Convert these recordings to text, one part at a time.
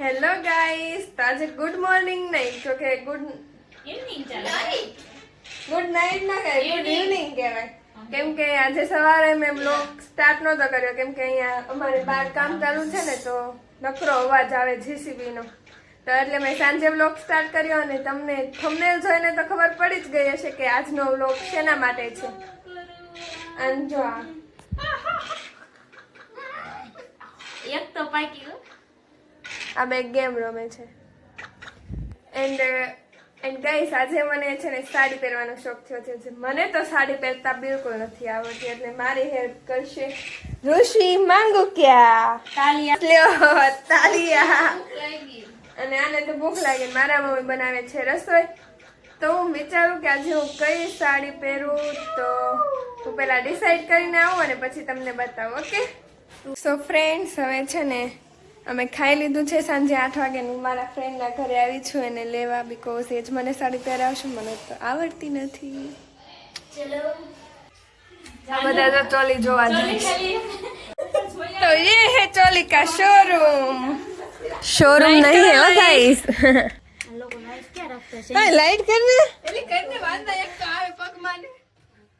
Hello guys તાજે good morning નહીં તો કે ગુડ ગુડ નાઇટ ના કહેવાય ગુડ ઇવનિંગ કહેવાય. કેમ કે આજે સવારે મેં બ્લોગ સ્ટાર્ટ નહોતો કર્યો કેમ કે અહીંયા અમારે બહાર કામ ચાલુ છે ને તો નકરો અવાજ આવે જીસીબી નો. તો એટલે મેં સાંજે બ્લોગ સ્ટાર્ટ કર્યો અને તમને થંબનેલ જોઈને તો ખબર પડી જ ગઈ હશે કે આજનો બ્લોગ શેના માટે છે. અને જો આ. એક તો પાકી. આ બે ગેમ રમે છે. એન્ડ એન્ડ ગાઈસ આજે મને છે ને સાડી પહેરવાનો શોખ થયો છે. મને તો સાડી પહેરતા બિલકુલ નથી આવડતી એટલે મારી હેલ્પ કરશે ઋષિ માંગુ ક્યાં તાલિયા. લ્યો તાલિયા. અને આને તો ભૂખ લાગે મારા મમ્મી બનાવે છે રસોઈ. તો હું વિચારું કે આજે હું કઈ સાડી પહેરું તો હું પહેલાં ડિસાઈડ કરીને આવું અને પછી તમને બતાવું ઓકે? સો ફ્રેન્ડ્સ હવે છે ને અમે ખાઈ લીધું છે સાંજે આઠ વાગે હું મારા ફ્રેન્ડના ઘરે આવી છું એને લેવા બિકોઝ એ જ મને સાડી પહેરાવશે મને તો આવડતી નથી. બધા તો ચોલી. જોવા જઈશ તો એ હે ચોલીકા શોરૂમ શોરૂમ નહીં હે ગાઈસ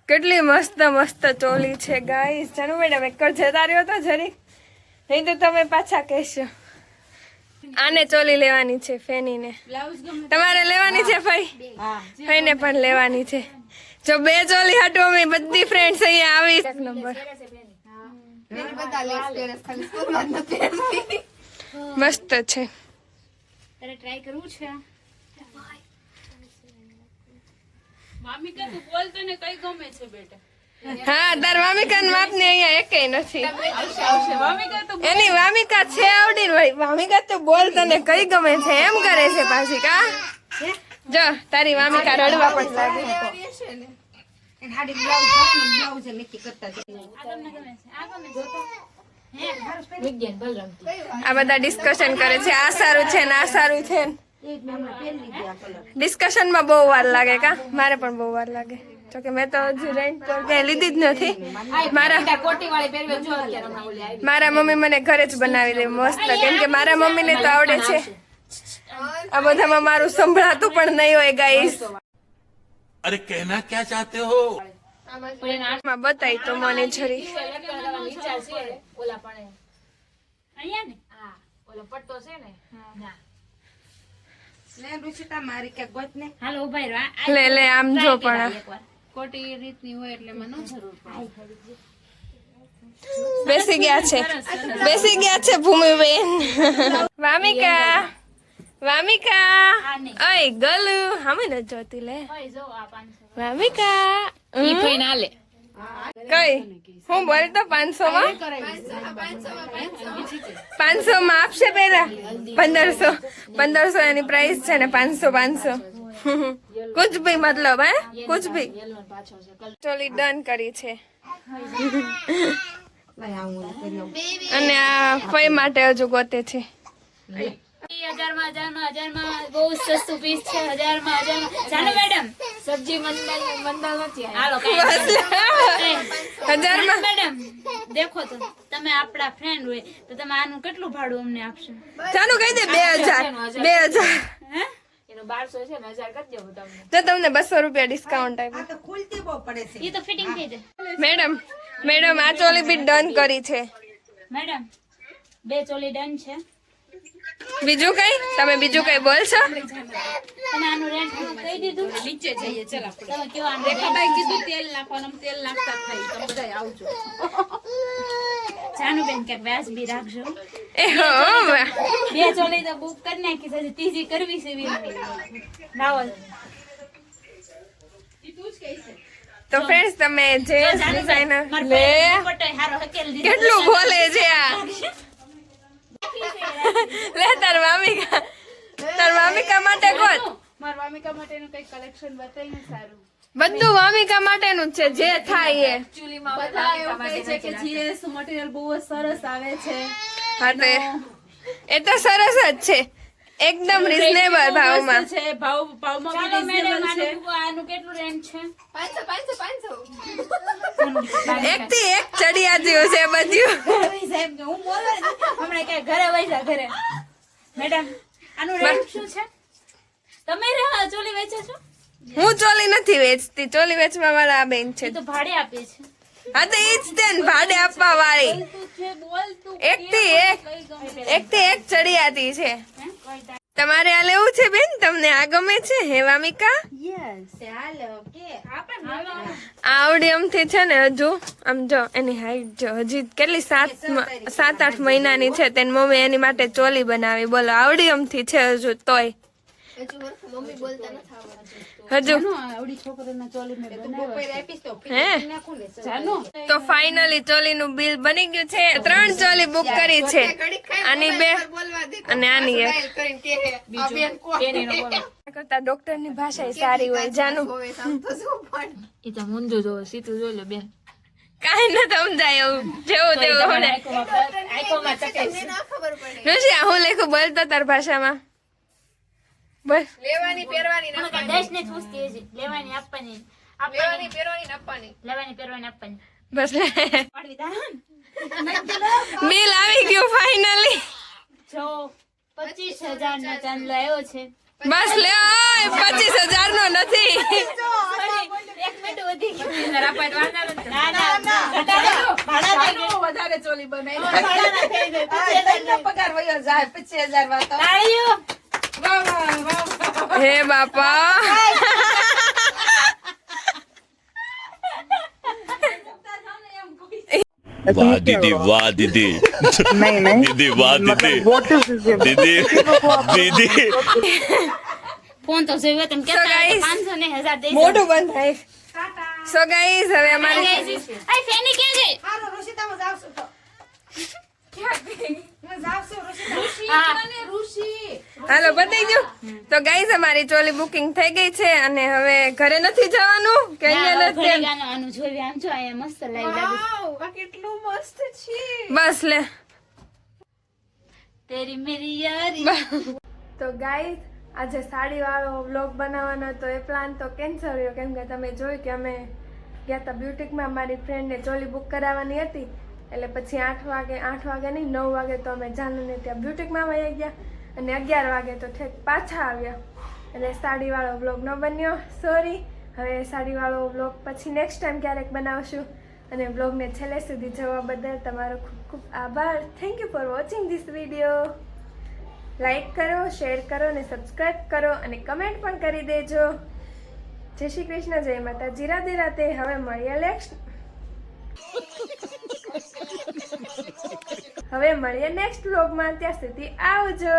કેટલી મસ્ત મસ્ત ચોલી છે ગાઈસ જાનુ મેડમ એક જતા રહ્યો હતો જરી. નહીં તો તમે પાછા કહેશો. આને ચોલી લેવાની છે ફેનીને. તમારે લેવાની છે ફઈ? ફઈને પણ લેવાની છે. જો બે ચોલી હાટુ અમે બધી ફ્રેન્ડ્સ અહીંયા આવી. એક નંબર. મસ્ત છે. તારે ટ્રાય કરવું છે? મામી કે તું બોલ તને કઈ ગમે છે બેટા. હા, તાર વામિકા ને અહીંયા એકેય નથી. એની વામિકા છે આવડી ભાઈ વામિકા તો બોલ તને કઈ ગમે છે, એમ કરે છે પાછી, કા? જો, તારી વામિકા રડવા પણ આ બધા ડિસ્કશન કરે છે, આ સારું છે ને આ સારું છે ડિસ્કશનમાં બહુ વાર લાગે, કા? મારે પણ બહુ વાર લાગે. તો મેં તો હજી રેન્ટ પર લીધી જ નથી. મારા મારા મમ્મી મને ઘરે જ બનાવી દે મસ્ત. કેમ કે મારા મમ્મીને તો આવડે છે. આ બધામાં મારું સંભળાતું પણ નહીં હોય ગાઈસ અરે કહેના ક્યાં ચાહતે હો? બતાવી તો મને જરી. લે લે આમ જો પણ ખોટી રીતની હોય એટલે મને જરૂર પડે. બેસી ગયા છે. બેસી ગયા છે ભૂમિબેન. વામિકા વામિકા. અય ગલુ. હમે ન જોતી લે. વામિકા. ઈ ફઈ ના વામિકા કઈ? હું બોલતો પાંચસો માં પાંચસો માં આપશે પેલા? પંદરસો. પંદરસો એની પ્રાઇસ છે ને પાંચસો પાંચસો. કુછ ભી મતલબ હે? કુછ ભી. ચોલી ડન કરી છે. અને આ ફઈ માટે હજુ ગોતે છે. હજારમાં હજારમાં હજારમાં બહુ સસ્તું પીસ છે. હજારમાં હજાર મેડમ સબ્જી મંદલ મંદલ નથી હાલો હજારમાં. મેડમ દેખો તો. તમે આપણા ફ્રેન્ડ હોય તો તમે આનું કેટલું ભાડું અમને આપશો? ચાલુ કહી દે બે હજાર. બે હજાર. બારસો છે ને હજાર કરી દેવું તમને. તો તમને બસો રૂપિયા ડિસ્કાઉન્ટ આપ્યું. એ તો ફિટિંગ થઈ જાય. મેડમ મેડમ આ ચોલી બી ડન કરી છે. મેડમ બે ચોલી ડન છે. બીજું કઈ? તમે બીજું કઈ બોલશો તમે આનું રેન્ટ કહી દીધું નીચે જઈએ ચાલ રેખાબાઈ કીધું તેલ નાખવાનું તેલ નાખતા થઈ તમે બધા આવજો. જાનું બેન ક્યાંક વ્યાજબી રાખજો. એ હો બે ચોલી તો બુક કરી નાખી છે ત્રીજી કરવી છે એવી તો ફ્રેન્ડ્સ તમે જે ડિઝાઇનર લે. પટાઈ હારો હકેલ દીધો. કેટલું બોલે છે આ? લે તાર મામિકા તાર મામિકા માટે ગોત. માર મામિકા માટેનું કઈ કલેક્શન બતાઈને સારું. બધું વામિકા માટેનું જ છે જે થાય એ. બધા એવું કહે છે કે જીએસ મટીરિયલ બહુ જ સરસ આવે છે. હા એ તો સરસ જ છે. એકદમ રીઝનેબલ ભાવમાં. છે ભાવ ભાવમાં ચાલો બી મેડમ છે. આનું કેટલું રેન્ટ છે? એક થી એક ચડિયા જેવું છે બધું. સાહેબ હું બોલે હમણાં કે ઘરે વૈસા ઘરે. મેડમ આનું રેન્ટ શું છે? તમે રે ચોલી વેચે છો? હું ચોલી નથી વેચતી. ચોલી વેચવા વાળા આ બેન છે. તો ભાડે આપે છે. હા, તો ઈ જ તે ભાડે આપવા વાળી એક થી એક એક થી એક ચડિયાતી છે. તમારે આ લેવું છે, બેન? તમને આ ગમે છે? હેવામિકા વામિકા? આવડી આમથી છે ને હજુ. આમ જો, એની હાઈટ જો, હજી કેટલી સાત સાત આઠ મહિનાની છે, તેની મમ્મી એની માટે ચોલી બનાવી. બોલો, આવડી એમથી છે હજુ, તોય. ચોલી તો ફાઇનલી ચોલીનું બિલ બની ગયું છે. ત્રણ ચોલી બુક કરી છે. આની બે અને આની એક. કરતા ડોક્ટરની ભાષા સારી હોય જાનું. એ તો મુંજુ જોવો સીતું જોઈ લો બેન. કાંઈ ન સમજાય એવું જેવું તેવું ઋષિ હું લેખું બોલતો તાર ભાષામાં? બોલ દસ ને જ પૂછતી લેવાની આપવાની. આપવાની. લેવાની પહેરવાની આપવાની. બસ. બિલ આવી ગયું ફાઇનલી જો પચીસ હજાર નો ચાંદલો આવ્યો છે. બસ લે ઓય પચીસ હજાર નો નથી એક મિનિટ વધી ગયું. ના ના ઘટાડો. ભાડા થઈ ગયું. વધારે ચોલી બનાવી? પચીસ હજાર વાત. તાળીઓ. વાહ વાહ વાહ હે બાપા वाह दीदी वाह दीदी नहीं नहीं दीदी वाह दीदी व्हाट इज दिस दीदी दीदी ફોન તો જોયો તમે So કેતા guys, પાંચસો ને હજાર દઈ મોઢું બંધ થાય સો ગાઈઝ હવે અમારી આ ફેની ક્યાં ગઈ હારો ઋષિતામાં જાવ છું તો હાલો બતાવી દો તો ગાઈઝ અમારી ચોલી બુકિંગ થઈ ગઈ છે અને હવે ઘરે નથી જવાનું કે અહીંયા નથી આનું જોયું આમ જો અહીંયા મસ્ત લાગી. લાગે આ કેટલું મસ્ત છે. બસ લે. તેરી મેરી યારી. તો ગાઈઝ આજે સાડી વાળો વ્લોગ બનાવવાનો હતો એ પ્લાન તો કેન્સલ રહ્યો. કેમ કે તમે જોયું કે અમે ગયા હતા બ્યુટિકમાં મારી ફ્રેન્ડને ચોલી બુક કરાવવાની હતી. એટલે પછી આઠ વાગે આઠ વાગે નહીં, નવ વાગે તો અમે જાનુને ત્યાં બ્યુટિકમાં વહી ગયા અને અગિયાર વાગે તો ઠેક પાછા આવ્યા. એટલે સાડીવાળો વ્લોગ ન બન્યો. સોરી હવે સાડીવાળો વ્લોગ પછી નેક્સ્ટ ટાઈમ ક્યારેક બનાવશું. અને બ્લોગને છેલ્લે સુધી જોવા બદલ તમારો ખૂબ ખૂબ આભાર. Thank you for watching this video like કરો શેર કરો અને સબસ્ક્રાઈબ કરો અને કમેન્ટ પણ કરી દેજો. જય શ્રી કૃષ્ણ, જય માતાજી. રાધે રાધે. હવે મળીએ નેક્સ્ટ હવે મળીએ નેક્સ્ટ વ્લોગમાં ત્યાં સુધી આવજો.